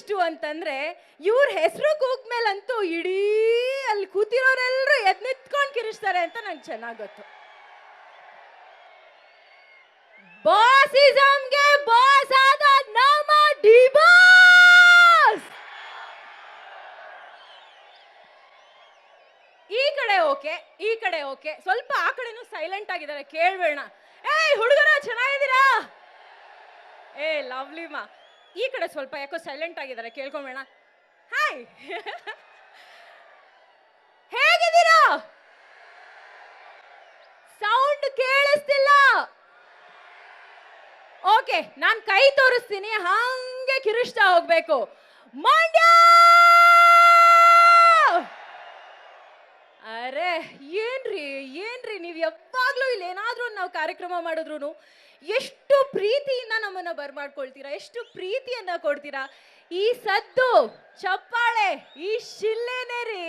ಇಷ್ಟು ಅಂತಂದ್ರೆ ಇವ್ರ ಹೆಸರು ಕೂಗ್ಮೇಲಂತೂ ಇಡೀ ಅಲ್ಲಿ ಕೂತಿರೋರೆಲ್ಲರೂ ಎದ್ ನಿಂತ್ಕೊಂಡು ಕಿರಿಸ್ತಾರೆ ಅಂತ ನಂಗೆ ಚೆನ್ನಾಗ್ ಗೊತ್ತು. ಬಾಸಿಸಮ್ಗೆ ಬಾಸ್ ಆದ ನಮ್ಮ ಡಿಬಾಸ್ ಈ ಕಡೆ ಓಕೆ, ಈ ಕಡೆ ಓಕೆ. ಸ್ವಲ್ಪ ಆ ಕಡೆನೂ ಸೈಲೆಂಟ್ ಆಗಿದ್ದಾರೆ, ಕೇಳ್ಬೇಡ. ಏಯ್, ಹುಡುಗರ ಚೆನ್ನಾಗಿದ್ದೀರಾ? ಏ ಲವ್ಲಿ ಮಾ. ಈ ಕಡೆ ಸ್ವಲ್ಪ ಯಾಕೋ ಸೈಲೆಂಟ್ ಆಗಿದ್ದಾರೆ, ಕೇಳ್ಕೊಂಬೇಡ. ಹಾಯ್ ಹೇಗಿದ್ದೀರಾ? ಸೌಂಡ್ ಕೇಳಿಸ್ತಿಲ್ಲ. ಓಕೆ ನಾನು ಕೈ ತೋರಿಸ್ತೀನಿ, ಹಂಗೆ ಕಿರಿಸ್ತಾ ಹೋಗ್ಬೇಕು. ಮಂಡ್ಯ! ಏನ್ರಿ ಏನ್ರಿ ನೀವು ಯಾವಾಗ್ಲೂ ಇಲ್ಲಿ ಏನಾದ್ರೂ ನಾವು ಕಾರ್ಯಕ್ರಮ ಮಾಡಿದ್ರು ಎಷ್ಟು ಪ್ರೀತಿಯಿಂದ ನಮ್ಮನ್ನ ಬರ್ಮಾಡ್ಕೊಳ್ತೀರಾ, ಎಷ್ಟು ಪ್ರೀತಿಯನ್ನ ಕೊಡ್ತೀರಾ. ಈ ಸದ್ದು, ಚಪ್ಪಾಳೆ, ಈ ಶಿಲ್ಲೆನೇ ರೀ.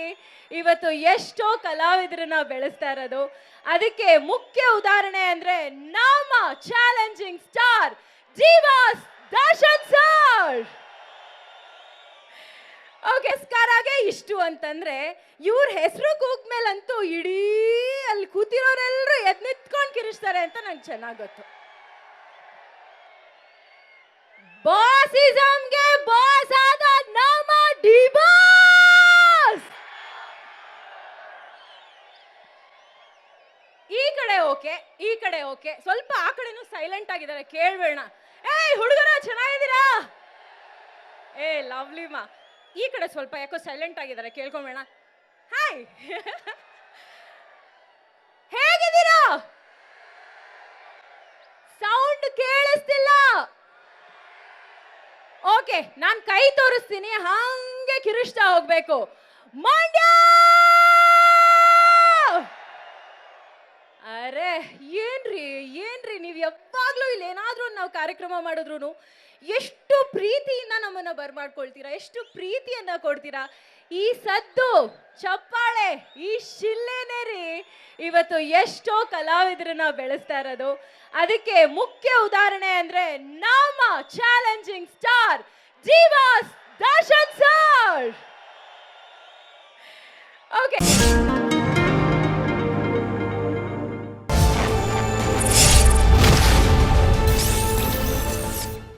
ಇವತ್ತು ಎಷ್ಟೋ ಕಲಾವಿದರನ್ನ ಬೆಳೆಸ್ತಾ ಇರೋದು. ಅದಕ್ಕೆ ಮುಖ್ಯ ಉದಾಹರಣೆ ಅಂದ್ರೆ ನಮ್ಮ ಚಾಲೆಂಜಿಂಗ್ ಸ್ಟಾರ್ ಜೀವಾಸ್ ದರ್ಶನ್ ಸರ್ ಓಕೆ ಸ್ಕಾರಾಗೆ ಇಷ್ಟು ಅಂತಂದ್ರೆ ಇವ್ರ ಹೆಸರು ಕೂಗ್ಮೇಲಂತೂ ಇಡೀ ಅಲ್ಲಿ ಕೂತಿರೋರೆಲ್ಲರೂ ಎದ್ ನಿಂತ್ಕೊಂಡು ಕಿರಿಸ್ತಾರೆ ಅಂತ ನಂಗೆ ಚೆನ್ನಾಗ್ ಗೊತ್ತು. ಬಾಸಿಸಮ್ಗೆ ಬಾಸ್ ಆದ ನಮ್ಮ ಡಿಬಾಸ್ ಈ ಕಡೆ ಓಕೆ, ಈ ಕಡೆ ಓಕೆ. ಸ್ವಲ್ಪ ಆ ಕಡೆನೂ ಸೈಲೆಂಟ್ ಆಗಿದ್ದಾರೆ, ಕೇಳ್ಬೇಡ. ಏಯ್, ಹುಡುಗರ ಚೆನ್ನಾಗಿದ್ದೀರಾ? ಏ ಲವ್ಲಿ ಮಾ. ಈ ಕಡೆ ಸ್ವಲ್ಪ ಯಾಕೋ ಸೈಲೆಂಟ್ ಆಗಿದ್ದಾರೆ, ಕೇಳ್ಕೊಂಬೇಡ. ಹಾಯ್ ಹೇಗಿದ್ದೀರಾ? ಸೌಂಡ್ ಕೇಳಿಸ್ತಿಲ್ಲ. ಓಕೆ ನಾನು ಕೈ ತೋರಿಸ್ತೀನಿ, ಹಂಗೆ ಕಿರಿಸ್ತಾ ಹೋಗ್ಬೇಕು. ಮಂಡ್ಯ! ಅರೆ, ಏನ್ರಿ ಏನ್ರಿ ನೀವು ಯಾವಾಗ್ಲೂ ಇಲ್ಲಿ ಏನಾದ್ರೂ ನಾವು ಕಾರ್ಯಕ್ರಮ ಮಾಡಿದ್ರು ಎಷ್ಟು ಪ್ರೀತಿಯಿಂದ ನಮ್ಮನ್ನ ಬರ್ಮಾಡ್ಕೊಳ್ತೀರಾ, ಎಷ್ಟು ಪ್ರೀತಿಯನ್ನ ಕೊಡ್ತೀರಾ. ಈ ಸದ್ದು, ಚಪ್ಪಾಳೆ, ಈ ಶಿಲ್ಲೆನೇ ರೀ. ಇವತ್ತು ಎಷ್ಟೋ ಕಲಾವಿದರನ್ನ ಬೆಳೆಸ್ತಾ ಇರೋದು. ಅದಕ್ಕೆ ಮುಖ್ಯ ಉದಾಹರಣೆ ಅಂದ್ರೆ ನಮ್ಮ ಚಾಲೆಂಜಿಂಗ್ ಸ್ಟಾರ್ ಜೀವಾಸ್ ದರ್ಶನ್ ಸರ್. ಓಕೆ.